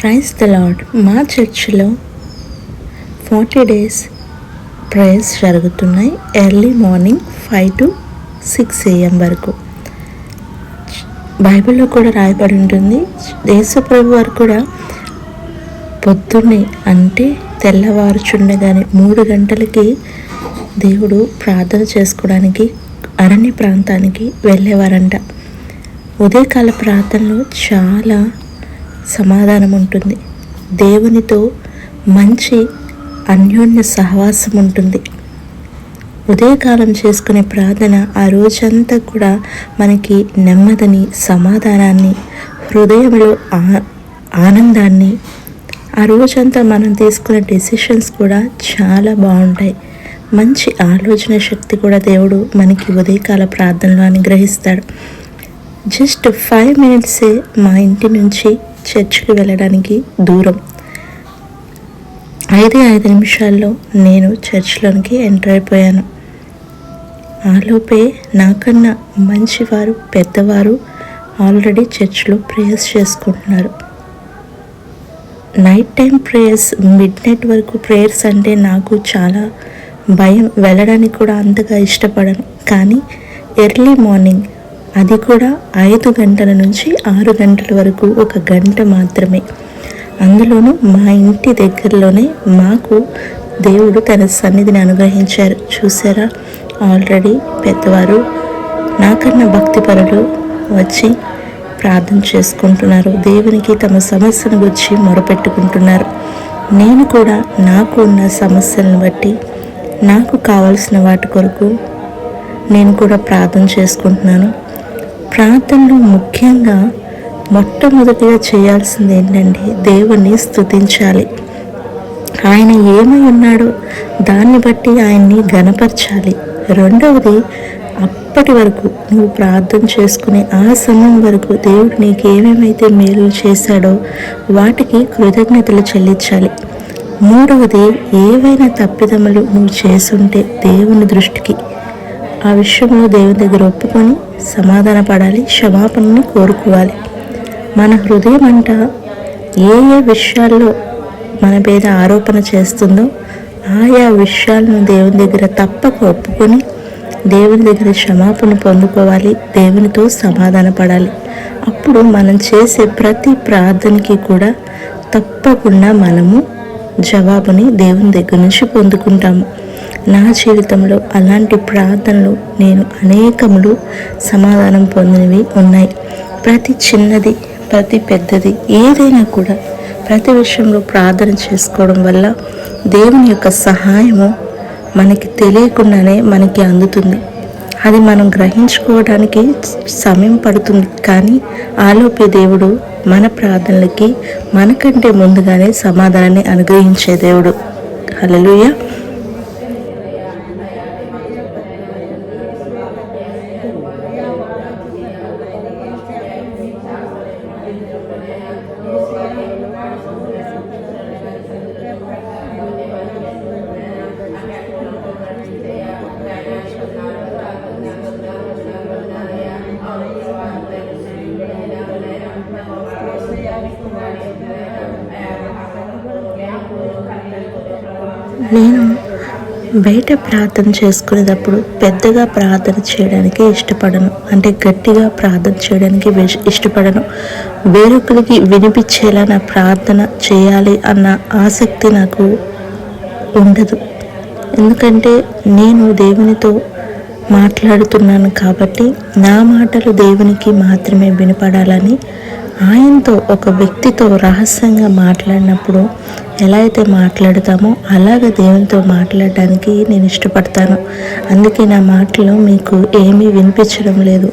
Praise the lord మా చర్చిలో forty days prayers జరుగుతున్నాయి. Early morning five to six AM వరకు. బైబిల్లో కూడా రాయబడి ఉంటుంది. దేశప్రభు వారు కూడా పొద్దున్నే అంటే తెల్లవారుచుండగానే మూడు గంటలకి దేవుడు ప్రార్థన చేసుకోవడానికి అరణ్య ప్రాంతానికి వెళ్ళేవారంట. ఉదయకాల ప్రార్థనలో చాలా సమాధానం ఉంటుంది దేవునితో మంచి అన్యోన్య సహవాసం ఉంటుంది ఉదయకాలం చేసుకునే ప్రార్థన ఆ రోజంతా కూడా మనకి నెమ్మదిని సమాధానాన్ని హృదయంలో ఆ- ఆనందాన్ని ఆ రోజంతా మనం తీసుకునే డెసిషన్స్ కూడా చాలా బాగుంటాయి. మంచి ఆలోచన శక్తి కూడా దేవుడు మనకి ఉదయకాల ప్రార్థనలో అనుగ్రహిస్తాడు. జస్ట్ ఫైవ్ మినిట్సే మా ఇంటి నుంచి చర్చికి వెళ్ళడానికి దూరం. ఐదు ఐదు నిమిషాల్లో నేను చర్చ్లోనికి ఎంటర్ అయిపోయాను. ఆలోపే నాకన్నా మంచివారు పెద్దవారు ఆల్రెడీ చర్చ్లో ప్రేయర్స్ చేసుకుంటున్నారు. Night time prayers midnight వరకు ప్రేయర్స్ అంటే నాకు చాలా భయం. వెళ్ళడానికి కూడా అంతగా ఇష్టపడను. కానీ ఎర్లీ మార్నింగ్ అది కూడా ఐదు గంటల నుంచి ఆరు గంటల వరకు ఒక గంట మాత్రమే. అందులోనూ మా ఇంటి దగ్గరలోనే మాకు దేవుడు తన సన్నిధిని అనుగ్రహించారు. చూసారా ఆల్రెడీ పెద్దవారు నాకన్నా భక్తిపరులు వచ్చి ప్రార్థన చేసుకుంటున్నారు. దేవునికి తమ సమస్యను గురించి మొరపెట్టుకుంటున్నారు. నేను కూడా నాకు ఉన్న సమస్యలను బట్టి నాకు కావాల్సిన వాటి కొరకు నేను కూడా ప్రార్థన చేసుకుంటున్నాను. ప్రార్థనలో ముఖ్యంగా మొట్టమొదటిగా చేయాల్సింది ఏంటంటే దేవుణ్ణి స్తుతించాలి. ఆయన ఏమై ఉన్నాడో దాన్ని బట్టి ఆయన్ని గనపరచాలి రెండవది అప్పటి వరకు నువ్వు ప్రార్థన చేసుకునే ఆ సమయం వరకు దేవుడు నీకు ఏమేమైతే మేలు చేశాడో వాటికి కృతజ్ఞతలు చెల్లించాలి. మూడవది ఏవైనా తప్పిదములు నువ్వు చేసుంటే దేవుని దృష్టికి ఆ విషయంలో దేవుని దగ్గర ఒప్పుకొని సమాధాన పడాలి క్షమాపణను కోరుకోవాలి. మన హృదయం అంట ఏ ఏ విషయాల్లో మన మీద ఆరోపణ చేస్తుందో ఆయా విషయాలను దేవుని దగ్గర తప్పక ఒప్పుకొని దేవుని దగ్గర క్షమాపణ పొందుకోవాలి దేవునితో సమాధాన పడాలి. అప్పుడు మనం చేసే ప్రతి ప్రార్థనకి కూడా తప్పకుండా మనము జవాబుని దేవుని దగ్గర నుంచి పొందుకుంటాము. నా జీవితంలో అలాంటి ప్రార్థనలు నేను అనేకములు సమాధానం పొందినవి ఉన్నాయి. ప్రతి చిన్నది ప్రతి పెద్దది ఏదైనా కూడా ప్రతి విషయంలో ప్రార్థన చేసుకోవడం వల్ల దేవుని యొక్క సహాయము మనకి తెలియకుండానే మనకి అందుతుంది. అది మనం గ్రహించుకోవడానికి సమయం పడుతుంది. కానీ ఆలోపే దేవుడు మన ప్రార్థనలకి మనకంటే ముందుగానే సమాధానాన్ని అనుగ్రహించే దేవుడు. హల్లెలూయా. నేను బయట ప్రార్థన చేసుకునేటప్పుడు పెద్దగా ప్రార్థన చేయడానికి ఇష్టపడను. అంటే గట్టిగా ప్రార్థన చేయడానికి ఇష్టపడను. వేరొకరికి వినిపించేలా నా ప్రార్థన చేయాలి అన్న ఆసక్తి నాకు ఉండదు. ఎందుకంటే నేను దేవునితో మాట్లాడుతున్నాను కాబట్టి నా మాటలు దేవునికి మాత్రమే వినపడాలని ఆయనతో ఒక వ్యక్తితో రహస్యంగా మాట్లాడినప్పుడు ఎలా అయితే మాట్లాడతామో అలాగ దేవునితో మాట్లాడడానికి నేను ఇష్టపడతాను. అందుకే నా మాటలు మీకు ఏమీ వినిపించడం లేదు.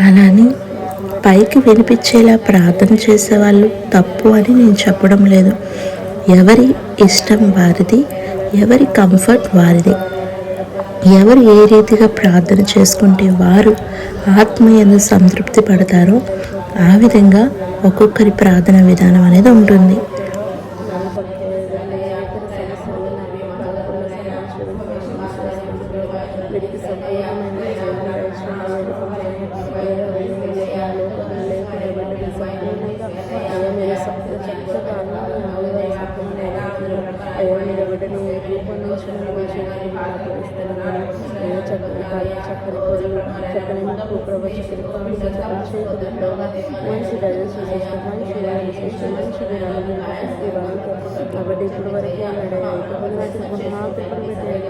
అలాని పైకి వినిపించేలా ప్రార్థన చేసేవాళ్ళు తప్పు అని నేను చెప్పడం లేదు. ఎవరి ఇష్టం వారిది ఎవరి కంఫర్ట్ వారిది. ఎవరు ఏ రీతిగా ప్రార్థన చేసుకుంటే వారు ఆత్మ సంతృప్తి పడతారో ఆ విధంగా ఒక్కొక్కరి ప్రార్థన విధానం అనేది ఉంటుంది. పొరుగు చక్కని ముక్కు ప్రభు చక్కని చక్కని చేతులు ప్రభు మంచి దయ చేసేస్తాం మంచి చేసేస్తాం మంచి విరాళం కాబట్టి ఇప్పుడు వరకు అన్నాడు ఇప్పుడు నాకు మహాకృపణ పెట్టాడు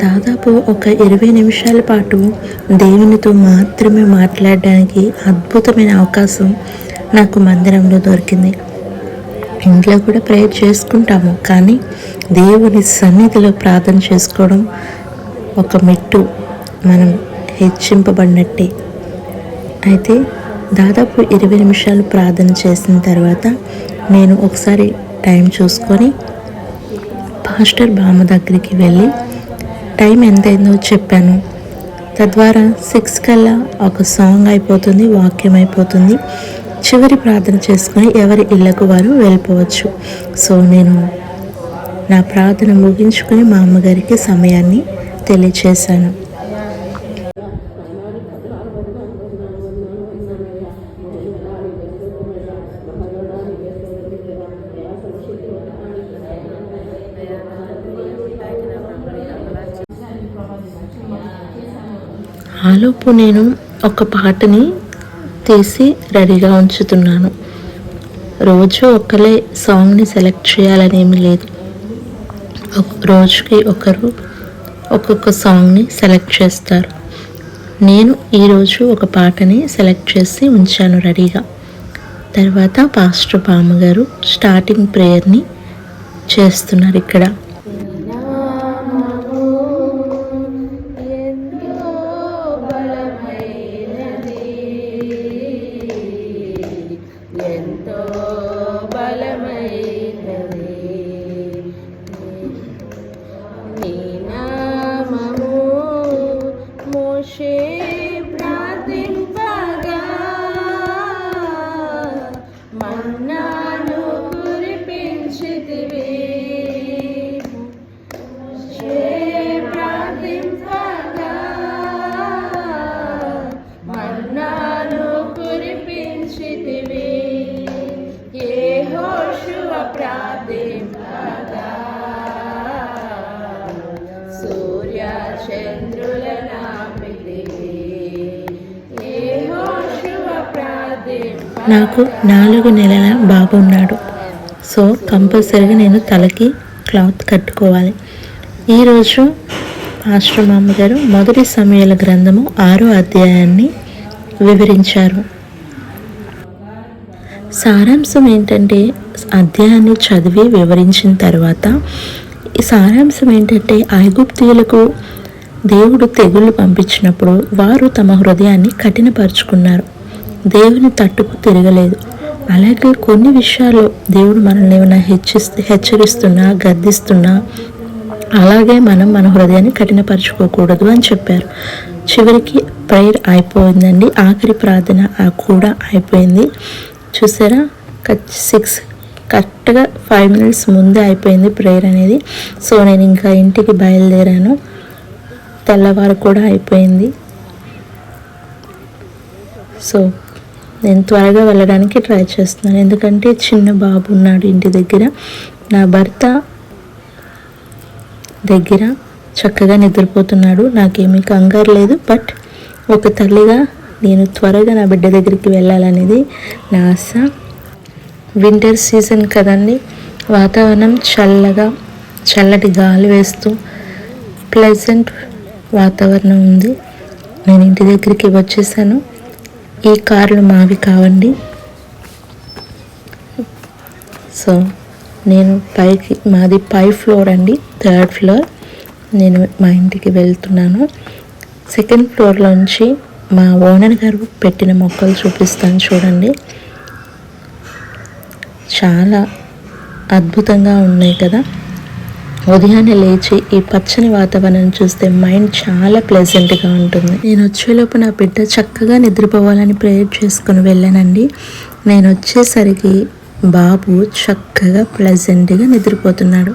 దాదాపు ఒక ఇరవై నిమిషాల పాటు దేవునితో మాత్రమే మాట్లాడడానికి అద్భుతమైన అవకాశం నాకు మందిరంలో దొరికింది. ఇంట్లో కూడా ప్రేయర్ చేసుకుంటాము కానీ దేవుని సన్నిధిలో ప్రార్థన చేసుకోవడం ఒక మెట్టు మనం హెచ్చింపబడినట్టే. అయితే దాదాపు ఇరవై నిమిషాలు ప్రార్థన చేసిన తర్వాత నేను ఒకసారి టైం చూసుకొని పాస్టర్ బామ్మ దగ్గరికి వెళ్ళి టైం ఎంతైందో చెప్పాను. తద్వారా సిక్స్ కల్లా ఒక సాంగ్ అయిపోతుంది వాక్యం అయిపోతుంది. చివరి ప్రార్థన చేసుకుని ఎవరి ఇళ్ళకు వారు వెళ్ళిపోవచ్చు. సో నేను నా ప్రార్థన ముగించుకొని మా అమ్మగారికి సమయాన్ని తెలియచేశాను. ఆలోపు నేను ఒక పాటని తీసి రెడీగా ఉంచుతున్నాను. రోజు ఒకలే సాంగ్ని సెలెక్ట్ చేయాలని లేదు. ఒక రోజుకి ఒకరు ఒక్కొక్క సాంగ్ని సెలెక్ట్ చేస్తారు. నేను ఈరోజు ఒక పాటని సెలెక్ట్ చేసి ఉంచాను రెడీగా. తర్వాత పాస్టర్ బామ్మ గారు స్టార్టింగ్ ప్రేయర్ని చేస్తున్నారు ఇక్కడ. నాకు నాలుగు నెలల బాబు ఉన్నాడు సో కంపల్సరీగా నేను తలకి క్లాత్ కట్టుకోవాలి. ఈరోజు మాస్టర్ మామగారు మొదటి సమయాల గ్రంథము ఆరో అధ్యాయాన్ని వివరించారు. సారాంశం ఏంటంటే అధ్యాయాన్ని చదివి వివరించిన తర్వాత ఈ సారాంశం ఏంటంటే ఐగుప్తీయులకు దేవుడు తెగుళ్ళు పంపించినప్పుడు వారు తమ హృదయాన్ని కఠినపరుచుకున్నారు. దేవుని తట్టుకు తిరగలేదు. అలాగే కొన్ని విషయాల్లో దేవుడు మనల్ని ఏమైనా హెచ్చిస్తే హెచ్చరిస్తున్నా గద్దిస్తున్నా అలాగే మనం మన హృదయాన్ని కఠినపరచుకోకూడదు అని చెప్పారు. చివరికి ప్రేయర్ అయిపోయిందండి. ఆఖరి ప్రార్థన కూడా అయిపోయింది. చూసారా? సిక్స్ కరెక్ట్గా ఫైవ్ మినిట్స్ ముందే అయిపోయింది ప్రేయర్ అనేది. సో నేను ఇంకా ఇంటికి బయలుదేరాను. తెల్లవారు కూడా అయిపోయింది. సో నేను త్వరగా వెళ్ళడానికి ట్రై చేస్తున్నాను. ఎందుకంటే చిన్న బాబు ఉన్నాడు ఇంటి దగ్గర. నా భర్త దగ్గర చక్కగా నిద్రపోతున్నాడు. నాకేమీ కంగారు లేదు. బట్ ఒక తల్లిగా నేను త్వరగా నా బిడ్డ దగ్గరికి వెళ్ళాలనేది నా ఆశ. వింటర్ సీజన్ కదండి. వాతావరణం చల్లగా చల్లటి గాలి వేస్తూ ప్లెజెంట్ వాతావరణం ఉంది. నేను ఇంటి దగ్గరికి వచ్చేసాను. ఈ కార్లు మావి కావండి. సో నేను పైకి మాది పై ఫ్లోర్ అండి థర్డ్ ఫ్లోర్. నేను మా ఇంటికి వెళ్తున్నాను. సెకండ్ ఫ్లోర్లోంచి మా ఓనర్ గారు పెట్టిన మొక్కలు చూపిస్తాను చూడండి. చాలా అద్భుతంగా ఉన్నాయి కదా. ఉదయాన్నే లేచి ఈ పచ్చని వాతావరణం చూస్తే మైండ్ చాలా ప్లెజెంట్గా ఉంటుంది. నేను వచ్చేలోపు నా బిడ్డ చక్కగా నిద్రపోవాలని ప్రేయర్ చేసుకుని వెళ్ళానండి. నేను వచ్చేసరికి బాబు చక్కగా ప్లెజెంట్గా నిద్రపోతున్నాడు.